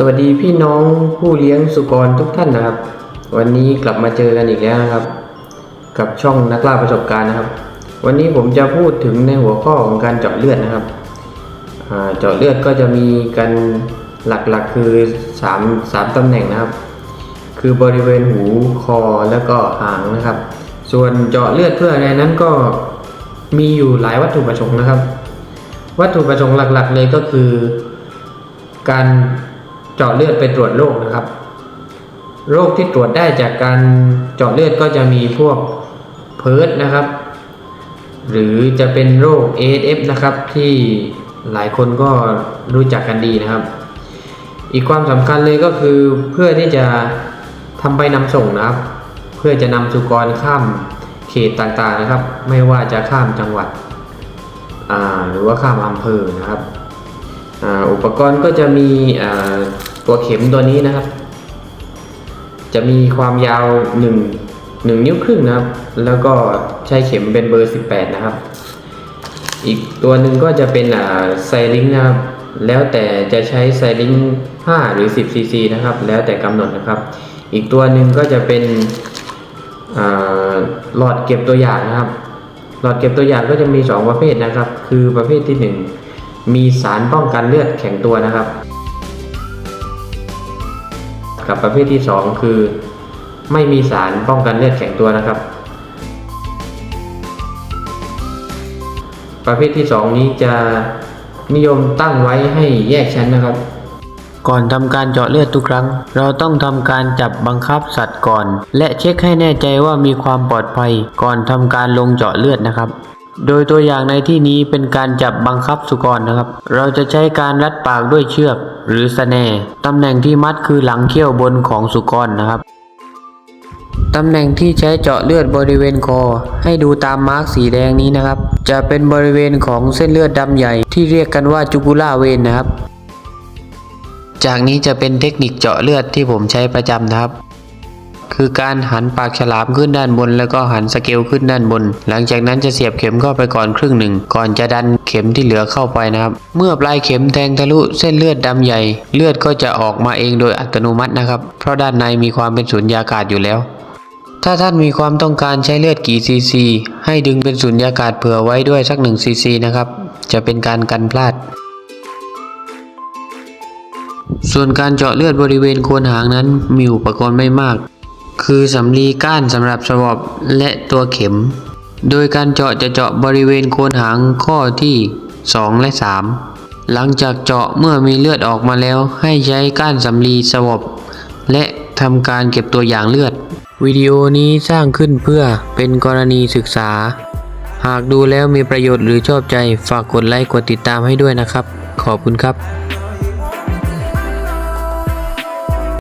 สวัสดีพี่น้องผู้เลี้ยงสุกรทุกท่านนะครับ วันนี้กลับมาเจอกันอีกแล้วนะครับ กับช่องนักล่าประสบการณ์นะครับ วันนี้ผมจะพูดถึงในหัวข้อของการเจาะเลือดนะครับเจาะเลือดก็จะมีกันหลักๆคือ3 3ตำแหน่งนะครับ คือบริเวณหูคอแล้วก็หางนะครับ ส่วนเจาะเลือดเพื่ออะไรนั้นก็มีอยู่หลายวัตถุประสงค์นะครับ วัตถุประสงค์หลักๆเลยก็คือการ เจาะเลือดไปตรวจโรคนะครับ โรคที่ตรวจได้จากการเจาะเลือดก็จะมีพวกเพิร์ดนะครับ หรือจะเป็นโรค ASF นะครับ ที่หลายคนก็รู้จักกันดีนะครับ อีกความสำคัญเลยก็คือเพื่อที่จะทำใบนำส่งนะครับ เพื่อจะนำสุกรข้ามเขตต่างๆนะครับ ไม่ว่าจะข้ามจังหวัดหรือว่าข้ามอำเภอนะครับ อุปกรณ์ก็จะมีตัวเข็มตัวนี้นะครับ จะมีความยาว 1 1 นิ้วครึ่งนะครับ แล้วก็ใช้เข็มเป็นเบอร์ 18 นะครับ อีกตัวหนึ่งก็จะเป็นไซลิงนะครับ แล้วแต่จะใช้ไซลิง5 หรือ 10 ซีซีนะครับ แล้วแต่กำหนดนะครับ อีกตัวหนึ่งก็จะเป็นหลอดเก็บตัวอย่างนะครับ หลอดเก็บตัวอย่างก็จะมี 2 ประเภทนะครับ คือประเภทที่ 1 มีสารป้องกันเลือดแข็งตัวนะครับ กับประเภทที่ 2 คือ ไม่มีสารป้องกันเลือดแข็งตัวนะครับ ประเภทที่ 2 นี้จะนิยมตั้งไว้ให้แยกชั้นนะครับ ก่อนทำการเจาะเลือดทุกครั้ง เราต้องทำการจับบังคับสัตว์ก่อน และเช็คให้แน่ใจว่ามีความปลอดภัย ก่อนทำการลงเจาะเลือดนะครับ โดยตัวอย่างในที่นี้เป็นการจับบังคับสุกรนะครับ เราจะใช้การรัดปากด้วยเชือกหรือสแนตำแหน่งที่มัดคือหลังเขี้ยวบนของสุกรนะครับตำแหน่งที่ใช้เจาะเลือดบริเวณคอ ให้ดูตามมาร์กสีแดงนี้นะครับ จะเป็นบริเวณของเส้นเลือดดำใหญ่ที่เรียกกันว่าจูกุล่าเวนนะครับ จากนี้จะเป็นเทคนิคเจาะเลือดที่ผมใช้ประจำนะครับ คือการหันปากฉลามขึ้นด้านบน แล้วก็หันสเกลขึ้นด้านบน หลังจากนั้นจะเสียบเข็มเข้าไปก่อนครึ่งหนึ่ง ก่อนจะดันเข็มที่เหลือเข้าไปนะครับ เมื่อปลายเข็มแทงทะลุเส้นเลือดดำใหญ่ เลือดก็จะออกมาเองโดยอัตโนมัตินะครับ เพราะด้านในมีความเป็นสุญญากาศอยู่แล้วถ้าท่านมีความต้องการใช้เลือดกี่ซีซีให้ดึงเป็นสุญญากาศเผื่อไว้ด้วยสักหนึ่งซีซีนะครับ จะเป็นการกันพลาด ส่วนการเจาะเลือดบริเวณโคนหางนั้นมีอุปกรณ์ไม่มาก คือสำลีก้านสำหรับสวอปและตัวเข็ม โดยการเจาะจะเจาะบริเวณโคนหางข้อที่ 2 และ 3 หลังจากเจาะเมื่อมีเลือดออกมาแล้ว ให้ใช้ก้านสำลีสวอปและทำการเก็บตัวอย่างเลือด วิดีโอนี้สร้างขึ้นเพื่อเป็นกรณีศึกษา หากดูแล้วมีประโยชน์หรือชอบใจฝากกดไลค์กดติดตามให้ด้วยนะครับ ขอบคุณครับ